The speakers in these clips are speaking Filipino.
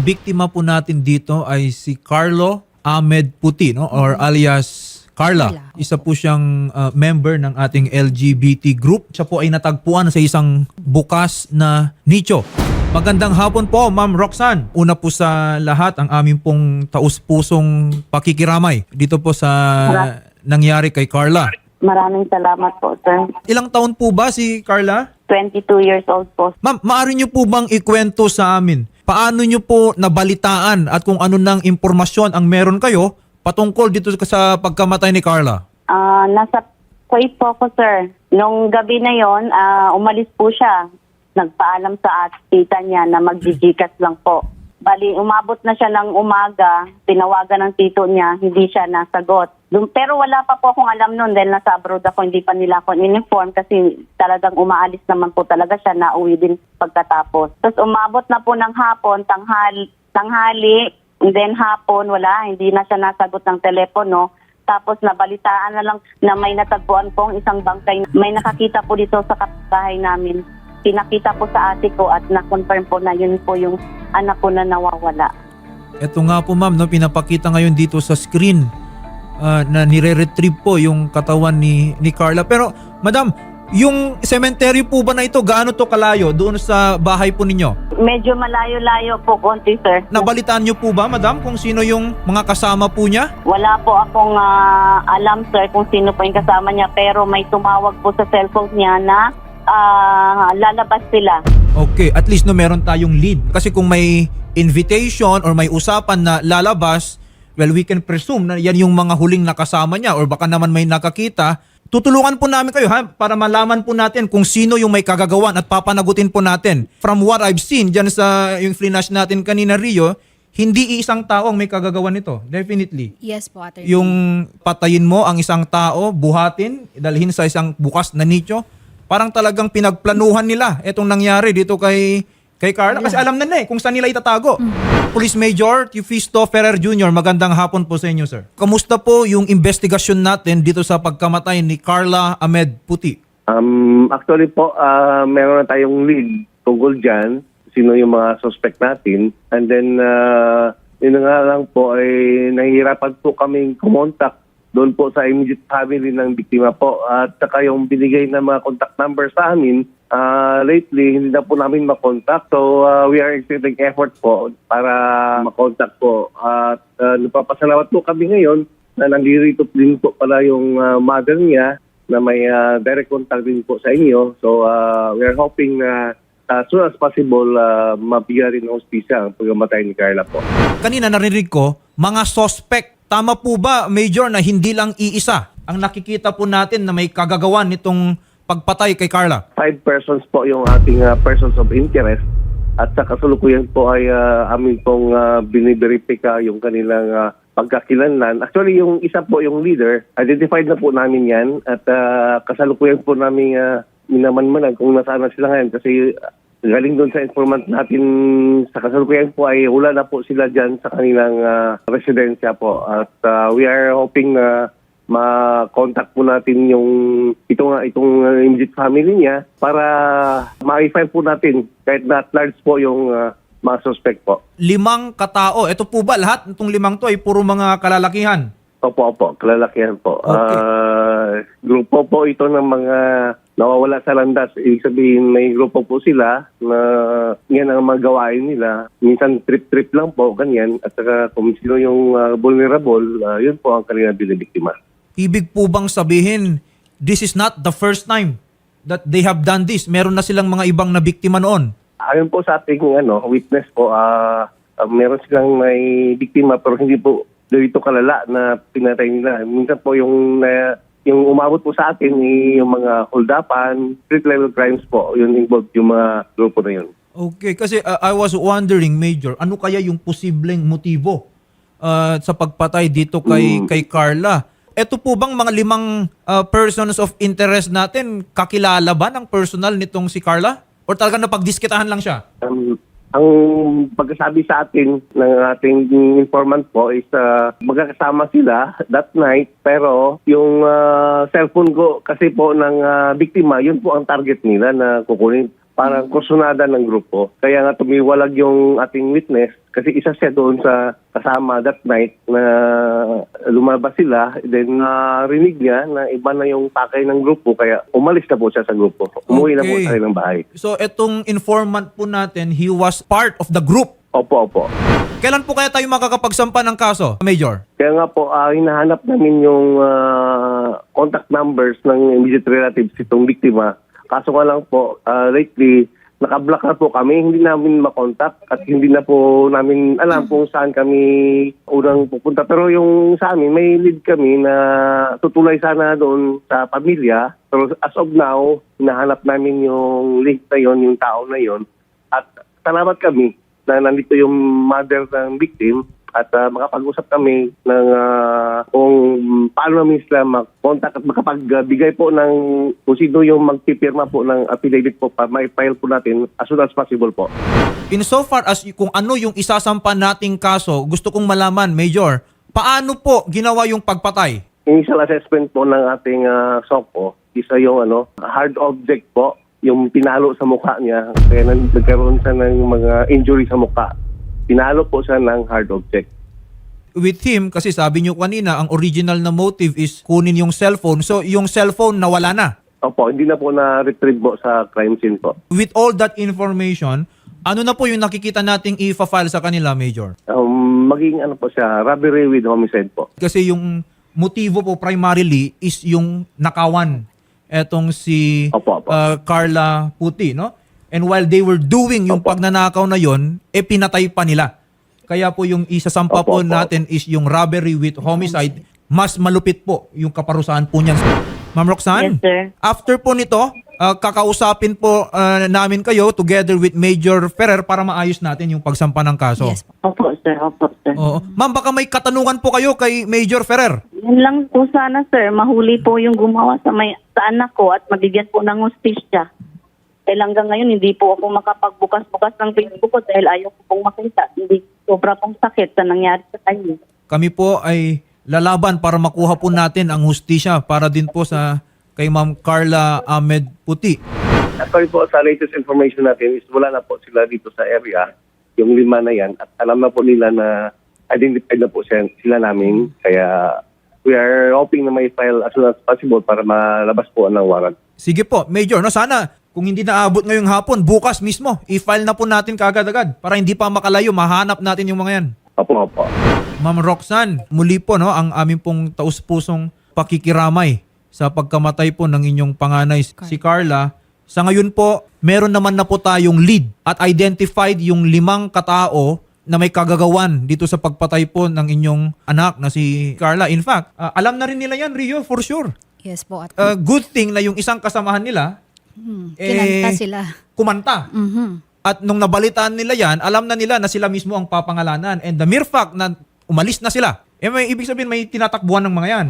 ang biktima po natin dito ay si Carlo Ahmed Puti, no? or alias Carla. Carla, Isa po siyang uh, member ng ating LGBT group. Siya po ay natagpuan sa isang bukas na nicho. Magandang hapon po, Ma'am Roxanne. Una po sa lahat, ang aming pong taus-pusong pakikiramay dito po sa nangyari kay Carla. Maraming salamat po, sir. Ilang taon po ba si Carla? 22 years old po. Ma'am, maaari niyo po bang ikwento sa amin? Paano niyo po nabalitaan at kung ano nang impormasyon ang meron kayo patungkol dito sa pagkamatay ni Carla? Ah, nasa Kuwait po ako, sir. Nung gabi na yon, ah, umalis po siya. Nagpaalam sa at tita niya na magjijikas lang po. Bali, umabot na siya ng umaga, tinawagan ng tito niya, hindi siya nasagot. Pero wala pa po akong alam noon dahil nasa abroad ako, hindi pa nila ako in-inform kasi talagang umaalis naman po talaga siya, nauwi din pagkatapos. Tapos umabot na po ng hapon, tanghali, tanghali and then hapon, wala, hindi na siya nasagot ng telepono. Tapos nabalitaan na lang na may natagpuan pong isang bangkay. May nakakita po dito sa kapitbahay namin. Pinakita po sa ate ko at na-confirm po na yun po yung anak ko na nawawala. Ito nga po ma'am, no, pinapakita ngayon dito sa screen ah, na nire-retrieve po yung katawan ni, ni Carla. Pero madam, yung cemetery po ba na ito, gaano to kalayo doon sa bahay po ninyo? Medyo malayo-layo po konti, sir. Nabalitaan niyo po ba madam kung sino yung mga kasama po niya? Wala po akong ah, alam, sir, kung sino po yung kasama niya. Pero may tumawag po sa cellphone niya na ah, lalabas sila. Okay, at least no meron tayong lead. Kasi kung may invitation or may usapan na lalabas, well, we can presume na yan yung mga huling nakasama niya or baka naman may nakakita. Tutulungan po namin kayo ha para malaman po natin kung sino yung may kagagawan at papanagutin po natin. From what I've seen dyan sa yung flash natin kanina Rio, hindi isang tao ang may kagagawan nito. Definitely. Yes po, attorney. Yung patayin mo ang isang tao, buhatin, dalhin sa isang bukas na nicho, parang talagang pinagplanuhan nila itong nangyari dito kay kay Carla kasi alam na nila eh kung saan nila itatago. Police Major Tufisto Ferrer Jr., magandang hapon po sa inyo, sir. Kamusta po yung investigasyon natin dito sa pagkamatay ni Carla Ahmed Puti? Um, actually po, ah, meron na tayong lead tungkol dyan, sino yung mga suspect natin. And then, uh, yun na nga lang po, ay nahihirapan po kaming kumontak doon po sa immediate family ng biktima po. At saka yung binigay na mga contact number sa amin, ah, lately, hindi na po namin makontak. So, ah, we are extending effort po para makontak po. At uh, napapasalamat po kami ngayon na nandito din po pala yung ah, mother niya na may ah, direct contact din po sa inyo. So, ah, we are hoping na as soon as possible, uh, mabigyan rin ng hospisya ang pagkamatay ni Carla po. Kanina narinig ko, mga suspect. Tama po ba, Major, na hindi lang iisa ang nakikita po natin na may kagagawan nitong pagpatay kay Carla? Five persons po yung ating ah, persons of interest at sa kasulukuyan po ay ah, amin pong uh, biniberipika yung kanilang ah, pagkakilanlan. Actually, yung isa po yung leader, identified na po namin yan at ah, kasalukuyan po namin uh, minamanmanan kung nasaan na sila ngayon kasi galing doon sa informant natin sa kasalukuyan po ay wala na po sila dyan sa kanilang ah, residensya po at ah, we are hoping na ma-contact po natin yung itong itong uh, immediate family niya para ma-find po natin kahit na at large po yung uh, mga suspect po. Limang katao. Ito po ba lahat itong limang to ay puro mga kalalakihan? Opo, opo, kalalakihan po. Okay. Ah, grupo po ito ng mga nawawala sa landas. Ibig sabihin may grupo po sila na yan ang mga gawain nila. Minsan trip-trip lang po, ganyan. At saka kung sino yung ah, vulnerable, ah, yun po ang kanila binibiktima. Ibig po bang sabihin, this is not the first time that they have done this? Meron na silang mga ibang nabiktima noon. Ayon po sa ating ano, witness po, ah ah, meron silang may biktima pero hindi po dito kalala na pinatay nila. Minsan po yung na yung umabot po sa atin yung mga holdapan, street level crimes po, yun involved yung mga grupo na yun. Okay, kasi uh, I was wondering, Major, ano kaya yung posibleng motibo uh, sa pagpatay dito kay, Mm. kay Carla? Ito po bang mga limang uh, persons of interest natin, kakilala ba ng personal nitong si Carla? Or talagang napagdiskitahan lang siya? Um, ang pagkasabi sa atin ng ating informant po is uh, magkakasama sila that night pero yung ah, cellphone ko kasi po ng ah, biktima yun po ang target nila na kukunin parang kursunada ng grupo. Kaya nga tumiwalag yung ating witness kasi isa siya doon sa kasama that night na lumabas sila. Then rinig niya na iba na yung pakay ng grupo kaya umalis na po siya sa grupo. Umuwi na po Okay. sa kanilang bahay. So etong informant po natin, he was part of the group. Opo, opo. Kailan po kaya tayo makakapagsampa ng kaso, Major? Kaya nga po, ah, hinahanap namin yung ah, contact numbers ng immediate relatives itong biktima. Kaso nga lang po, ah, lately, nakablock na po kami. Hindi namin makontak at hindi na po namin alam kung saan kami unang pupunta. Pero yung sa amin, may lead kami na tutulay sana doon sa pamilya. Pero as of now, hinahanap namin yung link na yon yung tao na yon At salamat kami na nandito yung mother ng victim at ah, makapag-usap kami ng ah, kung paano namin sila mag-contact at makapagbigay po ng kung sino yung magpipirma po ng affidavit po para ma-file po natin as soon as possible po. In so far as kung ano yung isasampa nating kaso, gusto kong malaman, Major, paano po ginawa yung pagpatay? Initial assessment po ng ating uh, SOCO, isa yung ano, hard object po, yung pinalo sa mukha niya, kaya nagkaroon siya ng mga injury sa mukha. Pinalo po siya ng hard object. With him, kasi sabi nyo kanina, ang original na motive is kunin yung cellphone. So yung cellphone nawala na. Opo, hindi na po na-retrieve po sa crime scene po. With all that information, ano na po yung nakikita nating i-file sa kanila, Major? Um, maging ano po siya, robbery with homicide po. Kasi yung motibo po primarily is yung nakawan etong si Opo, opo. uh, Carla Puti, no? And while they were doing yung Opo. pagnanakaw na yon, eh pinatay pa nila. Kaya po yung isasampa Opo, po opo. natin is yung robbery with homicide. Mas malupit po yung kaparusahan po niyan. Ma'am Roxanne? Yes, sir. After po nito, uh, kakausapin po uh, namin kayo together with Major Ferrer para maayos natin yung pagsampa ng kaso. Yes po. Opo, sir. Opo, sir. Oo. Ma'am, baka may katanungan po kayo kay Major Ferrer. Yan lang po sana, sir. Mahuli po yung gumawa sa, may, sa anak ko at mabigyan po ng hostisya. Dahil hanggang ngayon, hindi po ako makapagbukas-bukas ng Facebook ko dahil ayaw ko pong makita. Hindi sobra pong sakit sa nangyari sa kanya. Kami po ay lalaban para makuha po natin ang hustisya para din po sa kay Ma'am Carla Ahmed Puti. Actually po, sa latest information natin is wala na po sila dito sa area, yung lima na yan, at alam na po nila na identified na po siya, sila namin. Kaya we are hoping na may file as soon as possible para malabas po ang warrant. Sige po, Major, no sana kung hindi naabot ngayong hapon, bukas mismo, i-file na po natin kagad-agad para hindi pa makalayo, mahanap natin yung mga yan. Opo, opo. Ma'am Roxanne, muli po no, ang aming pong taus-pusong pakikiramay sa pagkamatay po ng inyong panganay si Carla. Sa ngayon po, meron naman na po tayong lead at identified yung limang katao na may kagagawan dito sa pagpatay po ng inyong anak na si Carla. In fact, ah, alam na rin nila yan, Rio, for sure. Yes po. At Uh, good thing na yung isang kasamahan nila, hmm, eh, kinanta sila. kumanta. Mhm. At nung nabalitaan nila yan, alam na nila na sila mismo ang papangalanan. And the mere fact na umalis na sila, eh may ibig sabihin may tinatakbuhan ng mga yan.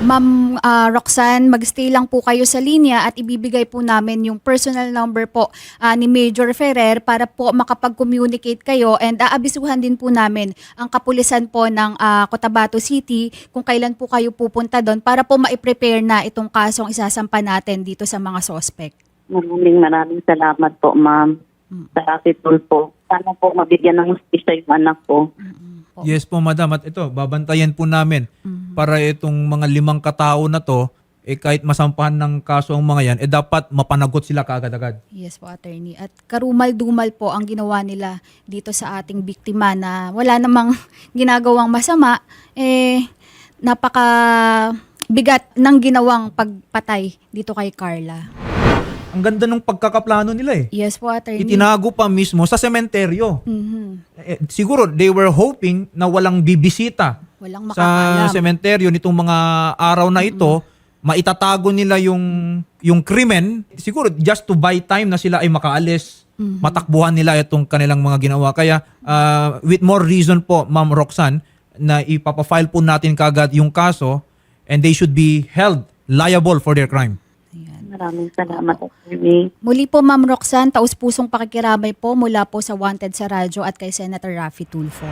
Ma'am ah, Roxanne, magstay lang po kayo sa linya at ibibigay po namin yung personal number po ah, ni Major Ferrer para po makapag-communicate kayo and aabisuhan din po namin ang kapulisan po ng ah, Cotabato City kung kailan po kayo pupunta doon para po ma-prepare na itong kasong isasampa natin dito sa mga suspect. Maraming maraming salamat po, ma'am. Sa Capitol po. Sana po mabigyan ng hostisya yung anak ko. Mm, po. Yes po madam at ito, babantayan po namin para itong mga limang katao na to, eh kahit masampahan ng kaso ang mga yan, eh dapat mapanagot sila kaagad-agad. Yes po, attorney. At karumal-dumal po ang ginawa nila dito sa ating biktima na wala namang ginagawang masama. Eh, napaka bigat ng ginawang pagpatay dito kay Carla. Ang ganda ng pagkakaplano nila eh. Yes po, attorney. Itinago pa mismo sa sementeryo. Mhm. Eh, siguro they were hoping na walang bibisita Walang sa makakaalam. sementeryo nitong mga araw na ito, maitatago nila yung yung krimen, siguro just to buy time na sila ay makaalis, matakbuhan nila itong kanilang mga ginawa. Kaya uh, with more reason po, Ma'am Roxanne, na ipapafile po natin kagad yung kaso and they should be held liable for their crime. Maraming salamat, attorney. Muli po, Ma'am Roxanne, taus-pusong pakikiramay po mula po sa Wanted sa Radyo at kay Senator Raffy Tulfo.